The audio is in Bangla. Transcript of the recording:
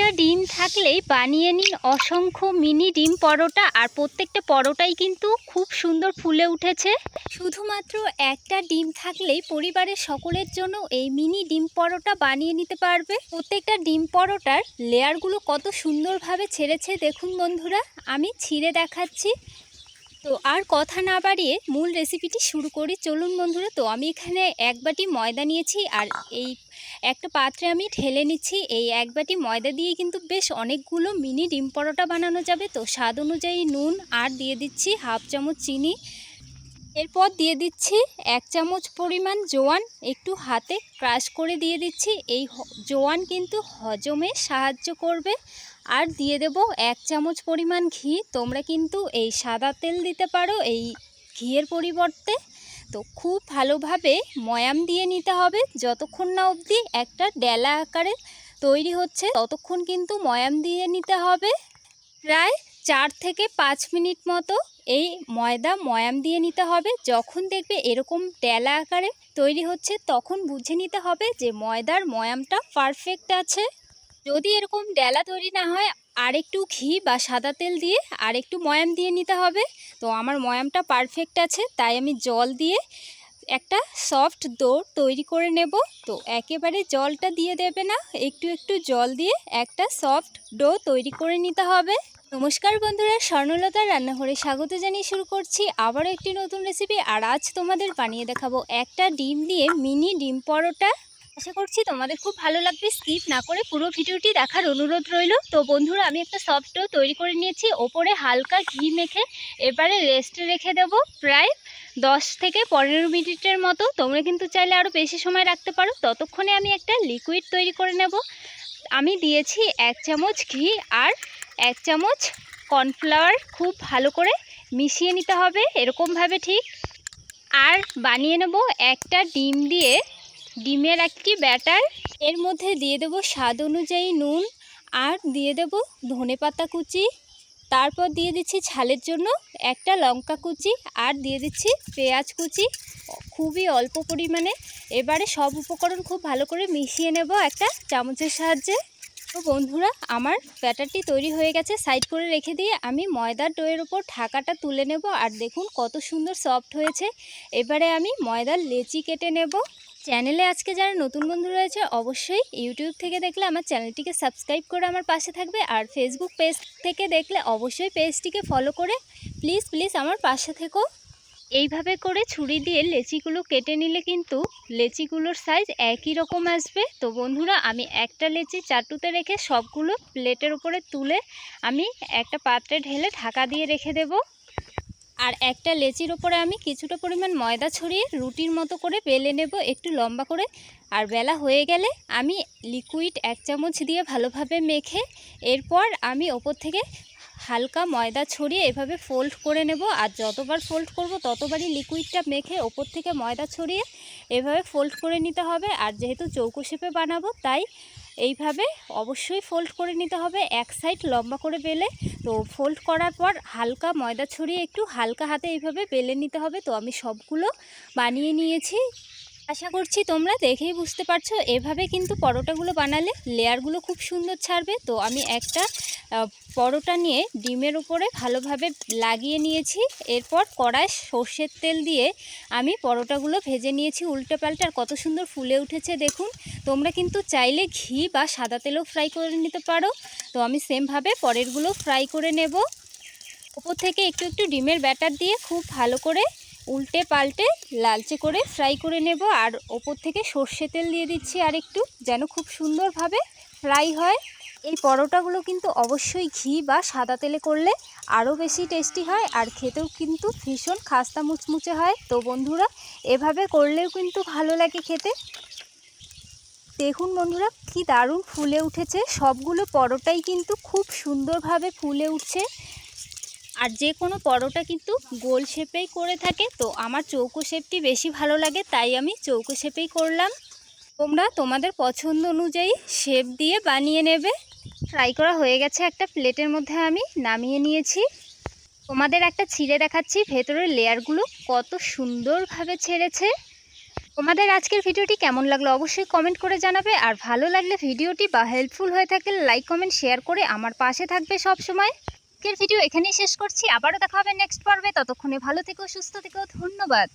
একটা ডিম থাকলেই বানিয়ে নিন অসংখ্য মিনি ডিম পরোটা, আর প্রত্যেকটা পরোটাই কিন্তু খুব সুন্দর ফুলে উঠেছে। শুধুমাত্র একটা ডিম থাকলেই পরিবারের সকলের জন্য এই মিনি ডিম পরোটা বানিয়ে নিতে পারবে। প্রত্যেকটা ডিম পরোটার লেয়ারগুলো কত সুন্দরভাবে ছেড়েছে, দেখুন বন্ধুরা, আমি ছিঁড়ে দেখাচ্ছি। তো আর কথা না বাড়িয়ে মূল রেসিপিটি শুরু করি। চলুন বন্ধুরা, তো আমি এখানে এক বাটি ময়দা নিয়েছি, আর এই একটা পাত্রে আমি ঢেলে নিচ্ছি, এই এক বাটি ময়দা দিয়ে কিন্তু বেশ অনেকগুলো মিনি ডিম পরোটা বানানো যাবে। তো স্বাদ অনুযায়ী নুন আর দিয়ে দিচ্ছি হাফ চামচ চিনি। এরপর দিয়ে দিচ্ছি এক চামচ পরিমাণ জোয়ান, একটু হাতে ক্রাশ করে দিয়ে দিচ্ছি। এই জোয়ান কিন্তু হজমে সাহায্য করবে। আর দিয়ে দেব এক চামচ পরিমাণ ঘি, তোমরা কিন্তু এই সাদা তেল দিতে পারো এই ঘিয়ের পরিবর্তে। তো খুব ভালোভাবে ময়াম দিয়ে নিতে হবে। যতক্ষণ না অবধি একটা ডেলা আকারে তৈরি হচ্ছে, ততক্ষণ কিন্তু ময়াম দিয়ে নিতে হবে। প্রায় চার থেকে পাঁচ মিনিট মতো এই ময়দা ময়াম দিয়ে নিতে হবে। যখন দেখবে এরকম ডেলা আকারে তৈরি হচ্ছে, তখন বুঝে নিতে হবে যে ময়দার ময়ামটা পারফেক্ট আছে। যদি এরকম ডেলা তৈরি না হয় আর একটু ঘি বা সাদা তেল দিয়ে আর একটু ময়াম দিয়ে নিতে হবে। তো আমার ময়ামটা পারফেক্ট আছে, তাই আমি জল দিয়ে একটা সফট দো তৈরি করে নেব। তো একেবারে জলটা দিয়ে দেবে না, একটু একটু জল দিয়ে একটা সফট ডো তৈরি করে নিতে হবে। নমস্কার বন্ধুরা, স্বর্ণলতা রান্নাঘরে স্বাগত জানিয়ে শুরু করছি আবারও একটি নতুন রেসিপি আর আজ তোমাদের বানিয়ে দেখাবো একটা ডিম দিয়ে মিনি ডিম পরোটা। আশা করছি তোমাদের খুব ভালো লাগবে। স্কিপ না করে পুরো ভিডিওটি দেখার অনুরোধ রইল। তো বন্ধুরা, আমি একটা সফট ডো তৈরি করে নিয়েছি। ওপরে হালকা ঘি মেখে, এবারে রেস্টে রেখে দেবো প্রায় দশ থেকে পনেরো মিনিটের মতো। তোমরা কিন্তু চাইলে আরও বেশি সময় রাখতে পারো। ততক্ষণে আমি একটা লিকুইড তৈরি করে নেব। আমি দিয়েছি এক চামচ ঘি আর এক চামচ কর্নফ্লাওয়ার খুব ভালো করে মিশিয়ে নিতে হবে, এরকমভাবে ঠিক। আর বানিয়ে নেব একটা ডিম দিয়ে ডিমের একটি ব্যাটার। এর মধ্যে দিয়ে দেব স্বাদ অনুযায়ী নুন আর দিয়ে দেব ধনেপাতা কুচি। তারপর দিয়ে দিচ্ছি ছালের জন্য একটা লঙ্কা কুচি আর দিয়ে দিচ্ছি পেঁয়াজ কুচি। খুবই অল্প পরিমাণে। এবারে সব উপকরণ খুব ভালো করে মিশিয়ে নেব একটা চামচের সাহায্যে। তো বন্ধুরা, আমার ব্যাটারটি তৈরি হয়ে গেছে। সাইড করে রেখে দিয়ে আমি ময়দার ডোয়ের ওপর ঢাকাটা তুলে নেব। আর দেখুন কত সুন্দর সফট হয়েছে। এবারে আমি ময়দার লেচি কেটে নেব। চ্যানেলে আজকে যারা নতুন বন্ধু রয়েছে, অবশ্যই ইউটিউব থেকে দেখলে আমার চ্যানেলটিকে সাবস্ক্রাইব করে আমার পাশে থাকবে। আর ফেসবুক পেজ থেকে দেখলে অবশ্যই পেজটিকে ফলো করে প্লিজ প্লিজ আমার পাশে থেকো। এইভাবে করে ছুরি দিয়ে লেচিগুলো কেটে নিলে কিন্তু লেচিগুলোর সাইজ একই রকম আসবে। তো বন্ধুরা, আমি একটা লেচি চাটুতে রেখে সবগুলো প্লেটের উপরে তুলে আমি একটা পাত্রে ঢেলে ঢাকা দিয়ে রেখে দেব। আর একটা লেচির ওপরে আমি কিছুটা পরিমাণ ময়দা ছড়িয়ে রুটির মতো করে বেলে নেব একটু লম্বা করে। আর বেলা হয়ে গেলে আমি লিকুইড এক চামচ দিয়ে ভালোভাবে মেখে এরপর আমি ওপর থেকে হালকা ময়দা ছড়িয়ে এভাবে ফোল্ড করে নেব। আর যতবার ফোল্ড করব ততবারই লিকুইডটা মেখে ওপর থেকে ময়দা ছড়িয়ে এভাবে ফোল্ড করে নিতে হবে। আর যেহেতু চৌকো শেপে বানাবো, তাই এইভাবে অবশ্যই ফোল্ড করে নিতে হবে। এক সাইড লম্বা করে বেলে, তো ফোল্ড করার পর হালকা ময়দা ছড়িয়ে একটু হালকা হাতে এইভাবে বেলে নিতে হবে। তো আমি সবগুলো বানিয়ে নিয়েছি। আশা করছি তোমরা দেখেই বুঝতে পারছ। এভাবে কিন্তু পরোটাগুলো বানালে লেয়ারগুলো খুব সুন্দর ছাড়বে। তো আমি একটা পরোটা নিয়ে ডিমের উপরে ভালোভাবে লাগিয়ে নিয়েছি। এরপর কড়ায় সর্ষের তেল দিয়ে আমি পরোটাগুলো ভেজে নিয়েছি উল্টে পাল্টে। আর কত সুন্দর ফুলে উঠেছে দেখুন। তোমরা কিন্তু চাইলে ঘি বা সাদা তেলও ফ্রাই করে নিতে পারো। তো আমি সেমভাবে পরেরগুলো ফ্রাই করে নেব। ওপর থেকে একটু একটু ডিমের ব্যাটার দিয়ে খুব ভালো করে উল্টে পাল্টে লালচে করে ফ্রাই করে নেব আর ওপর থেকে সর্ষে তেল দিয়ে দিচ্ছি আর একটু যেন খুব সুন্দরভাবে ফ্রাই হয়। এই পরোটাগুলো কিন্তু অবশ্যই ঘি বা সাদা তেলে করলে আরও বেশি টেস্টি হয় আর খেতেও কিন্তু ভীষণ খাস্তা মুচমুচে হয়। তো বন্ধুরা, এভাবে করলেও কিন্তু ভালো লাগে খেতে। দেখুন বন্ধুরা, কি দারুণ ফুলে উঠেছে। সবগুলো পরোটাই কিন্তু খুব সুন্দরভাবে ফুলে উঠছে। আর যে কোনো পরোটা কিন্তু গোল শেপেই করে থাকে। তো আমার চৌকো শেপটি বেশি ভালো লাগে, তাই আমি চৌকো শেপেই করলাম। তোমরা তোমাদের পছন্দ অনুযায়ী শেপ দিয়ে বানিয়ে নেবে। ফ্রাই করা হয়ে গেছে একটা প্লেটের মধ্যে আমি নামিয়ে নিয়েছি। তোমাদের একটা ছিঁড়ে দেখাচ্ছি ভেতরের লেয়ারগুলো কত সুন্দরভাবে ছেড়েছে। তোমাদের আজকের ভিডিওটি কেমন লাগল অবশ্যই কমেন্ট করে জানাবে। আর ভালো লাগলে ভিডিওটি বা হেল্পফুল হয়ে থাকলে লাইক কমেন্ট শেয়ার করে আমার পাশে থাকবে সব সময় আজকের ভিডিও এখানেই শেষ করছি। আবারও দেখা হবে নেক্সট পর্বে। ততক্ষণে ভালো থেকো, সুস্থ থেকো। ধন্যবাদ।